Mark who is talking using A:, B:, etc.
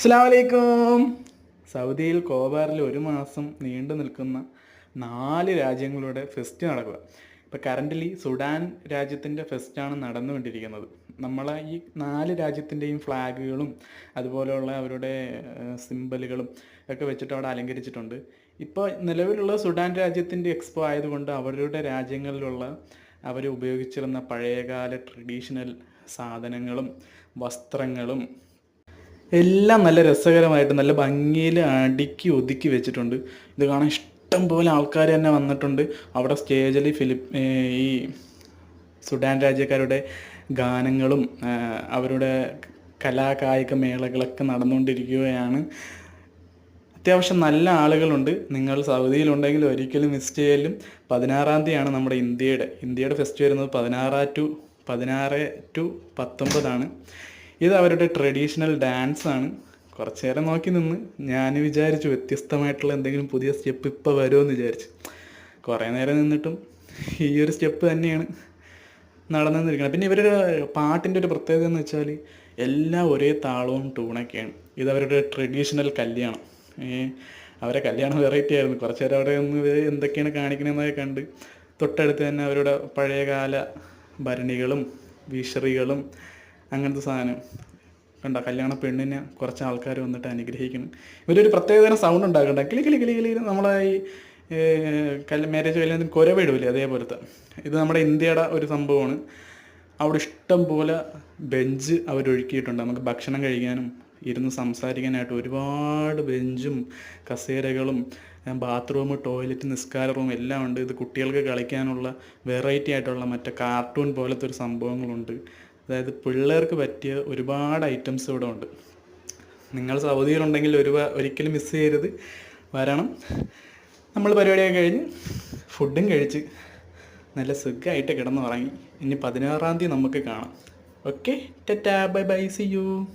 A: അസ്സാം വലൈക്കും സൗദിയിൽ കോബാറിൽ ഒരു മാസം നീണ്ടു നിൽക്കുന്ന നാല് രാജ്യങ്ങളുടെ ഫെസ്റ്റ് നടക്കുക. ഇപ്പോൾ കറന്റലി സുഡാൻ രാജ്യത്തിന്റെ ഫെസ്റ്റാണ് നടന്നുകൊണ്ടിരിക്കുന്നത്. നമ്മളെ ഈ നാല് രാജ്യത്തിന്റെയും ഫ്ലാഗുകളും അതുപോലെയുള്ള അവരുടെ സിമ്പലുകളും ഒക്കെ വെച്ചിട്ട് അവിടെ അലങ്കരിച്ചിട്ടുണ്ട്. ഇപ്പോൾ നിലവിലുള്ള സുഡാൻ രാജ്യത്തിന്റെ എക്സ്പോ ആയതുകൊണ്ട് അവരുടെ രാജ്യങ്ങളിലുള്ള അവർ ഉപയോഗിച്ചിരുന്ന പഴയകാല ട്രഡീഷണൽ സാധനങ്ങളും വസ്ത്രങ്ങളും എല്ലാം നല്ല രസകരമായിട്ട് നല്ല ഭംഗിയിൽ അടുക്കി ഒതുക്കി വെച്ചിട്ടുണ്ട്. ഇത് കാണാൻ ഇഷ്ടം പോലെ ആൾക്കാർ തന്നെ വന്നിട്ടുണ്ട്. അവിടെ സ്റ്റേജിൽ ഫിലിപ്പ് ഈ സുഡാൻ രാജ്യക്കാരുടെ ഗാനങ്ങളും അവരുടെ കലാകായിക മേളകളൊക്കെ നടന്നുകൊണ്ടിരിക്കുകയാണ്. അത്യാവശ്യം നല്ല ആളുകളുണ്ട്. നിങ്ങൾ സൗദിയിലുണ്ടെങ്കിൽ ഒരിക്കലും മിസ് ചെയ്യലും. പതിനാറാം തീയതിയാണ് നമ്മുടെ ഇന്ത്യയുടെ. ഇന്ത്യയുടെ ഫെസ്റ്റ് വരുന്നത് പതിനാറ് ടു പതിനാറ് ടു പത്തൊമ്പതാണ്. ഇത് അവരുടെ ട്രഡീഷണൽ ഡാൻസ് ആണ്. കുറച്ച് നേരം നോക്കി നിന്ന്. ഞാൻ വിചാരിച്ചു വ്യത്യസ്തമായിട്ടുള്ള എന്തെങ്കിലും പുതിയ സ്റ്റെപ്പ് ഇപ്പോൾ വരുമെന്ന് വിചാരിച്ചു. കുറേ നേരം നിന്നിട്ടും ഈ ഒരു സ്റ്റെപ്പ് തന്നെയാണ് നടന്നിരിക്കുന്നത് പിന്നെ ഇവരുടെ പാട്ടിന്റെ ഒരു പ്രത്യേകത എന്ന് വെച്ചാൽ എല്ലാം ഒരേ താളവും ടൂണൊക്കെയാണ്. ഇത് അവരുടെ ട്രഡീഷണൽ കല്യാണം. ഏ, അവരെ കല്യാണം വെറൈറ്റി ആയിരുന്നു. കുറച്ച് നേരം അവിടെ ഒന്ന് എന്തൊക്കെയാണ് കാണിക്കണമെന്നൊക്കെ കണ്ട് തൊട്ടടുത്ത് തന്നെ അവരുടെ പഴയകാല ഭരണികളും വിഷറികളും അങ്ങനത്തെ സാധനം. കണ്ട? കല്യാണ പെണ്ണിനെ കുറച്ച് ആൾക്കാർ വന്നിട്ട് അനുഗ്രഹിക്കുന്നു. ഇവരൊരു പ്രത്യേകതരം സൗണ്ട് ഉണ്ടാക്കണ്ട? കിളി കിളി കിളി കിളി നമ്മളെ ഈ കല്യ മാരേജ് കല്യാണത്തിന് കുരവിടൂലേ അതേപോലത്തെ. ഇത് നമ്മുടെ ഇന്ത്യയുടെ ഒരു സംഭവമാണ്. അവിടെ ഇഷ്ടം പോലെ ബെഞ്ച് അവരൊഴുക്കിയിട്ടുണ്ട്. നമുക്ക് ഭക്ഷണം കഴിക്കാനും ഇരുന്ന് സംസാരിക്കാനായിട്ട് ഒരുപാട് ബെഞ്ചും കസേരകളും ബാത്റൂം ടോയ്ലറ്റ് നിസ്കാര റൂം എല്ലാം ഉണ്ട്. ഇത് കുട്ടികൾക്ക് കളിക്കാനുള്ള വെറൈറ്റി ആയിട്ടുള്ള മറ്റേ കാർട്ടൂൺ പോലത്തെ ഒരു സംഭവങ്ങളുണ്ട്. അതായത് പിള്ളേർക്ക് പറ്റിയ ഒരുപാട് ഐറ്റംസ് ഇവിടെ ഉണ്ട്. നിങ്ങൾ സൗദിയിലുണ്ടെങ്കിൽ ഒരു ഒരിക്കലും മിസ് ചെയ്യരുത്. വരണം. നമ്മൾ പരിപാടിയൊക്കെ കഴിഞ്ഞ് ഫുഡും കഴിച്ച് നല്ല സുഖമായിട്ട് കിടന്നുറങ്ങി. ഇനി പതിനാറാം തീയതി നമുക്ക് കാണാം. Okay tata bye bye see you